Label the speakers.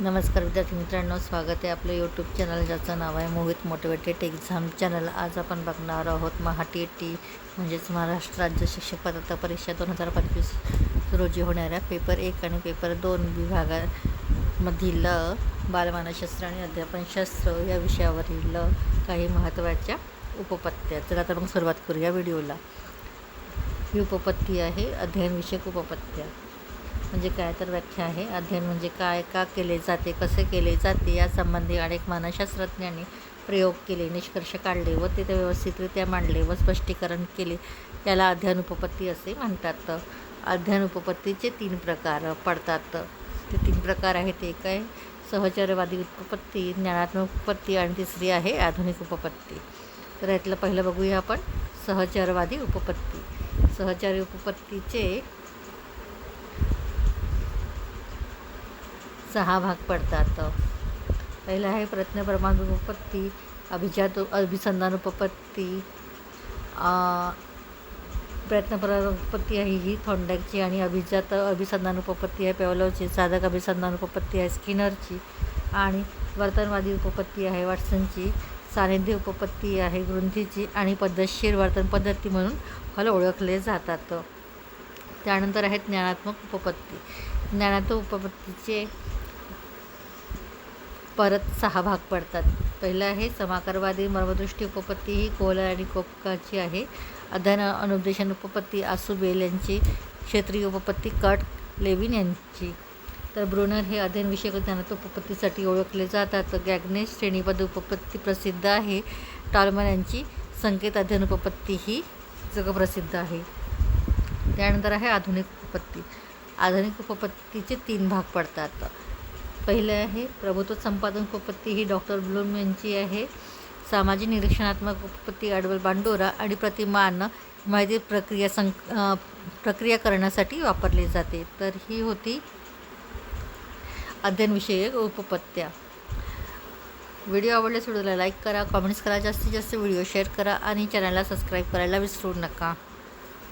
Speaker 1: नमस्कार विद्यार्थी मित्रांनो स्वागत आहे आपलं यूट्यूब चॅनल ज्याचं नाव आहे मोहित मोटिवेटेड एक्झाम चॅनल आज आपण बघणार आहोत महाटी टी म्हणजेच महाराष्ट्र राज्य शिक्षक पात्रता परीक्षा दोन हजार पंचवीस रोजी होणाऱ्या पेपर एक आणि पेपर दोन विभागामधील बालमानसशास्त्र आणि अध्यापनशास्त्र या विषयावरील काही महत्त्वाच्या उपपत्त्या. तर आता मग सुरुवात करूया व्हिडिओला ही उपपत्ती आहे अध्ययनविषयक उपपत्त्या. म्हणजे काय तर व्याख्या आहे. अध्ययन म्हणजे काय का केले जाते कसे केले जाते यासंबंधी अनेक मानसशास्त्रज्ञांनी प्रयोग केले निष्कर्ष काढले व ते व्यवस्थितरित्या मांडले व स्पष्टीकरण केले. त्याला अध्ययन उपपत्ती असे म्हणतात. अध्ययन उपपत्तीचे तीन प्रकार पडतात. ते तीन प्रकार आहेत. एक आहे सहचरवादी उपपत्ती ज्ञानात्मक उपपत्ती आणि तिसरी आहे आधुनिक उपपत्ती. तर यातलं पहिलं बघूया आपण. सहचरवादी उपपत्ती. सहचारी उपपत्तीचे सहा भाग पडतात. पहिलं आहे प्रज्ञप्रमाण उपपत्ती अभिजात अभिसंधान उपपत्ती प्रयत्नप्रमाण उपपत्ती आहे ही थोंडॅकची आणि अभिजात अभिसंधान उपपत्ती आहे पेवलोची साधक अभिसंधानुपपत्ती आहे स्किनरची आणि वर्तनवादी उपपत्ती आहे वॉटसनची. सानिध्य उपपत्ती आहे ग्रंथीची आणि पद्धतशीर वर्तन पद्धती म्हणून फल ओळखले जातात. त्यानंतर आहेत ज्ञानात्मक उपपत्ती ज्ञानात्मक उपपत्तीचे परत सहा भाग पडतात. पहिलं आहे समाकारवादी मर्मदृष्टी उपपत्ती ही कोहलर आणि कोपकाची आहे. अध्ययन अनुपदेशन उपपत्ती आसुबेल यांची. क्षेत्रीय उपपत्ती कट लेविन यांची. तर ब्रुनर हे अध्ययनविषयक ज्ञानात उपपत्तीसाठी ओळखले जातात. गॅग्नेश श्रेणीबद्ध उपपत्ती प्रसिद्ध आहे. टॉलमन यांची संकेत अध्ययन उपपत्ती ही जगप्रसिद्ध आहे. त्यानंतर आहे आधुनिक उपपत्ती. आधुनिक उपपत्तीचे तीन भाग पडतात. पहिले आहे. प्रभुत्व संपादन उपपत्ती ही डॉक्टर ब्लूम यांची आहे. सामाजिक निरीक्षणात्मक उपपत्ती अडवल बांडोरा आणि प्रतिमान माहिती प्रक्रिया सं प्रक्रिया करण्यासाठी वापरली जाते. तर ही होती अध्ययनविषयक उपपत्त्या. व्हिडिओ आवडल्यास व्हिडिओला लाईक करा कॉमेंट्स करा जास्तीत जास्त व्हिडिओ शेअर करा आणि चॅनलला सबस्क्राईब करायला विसरू नका.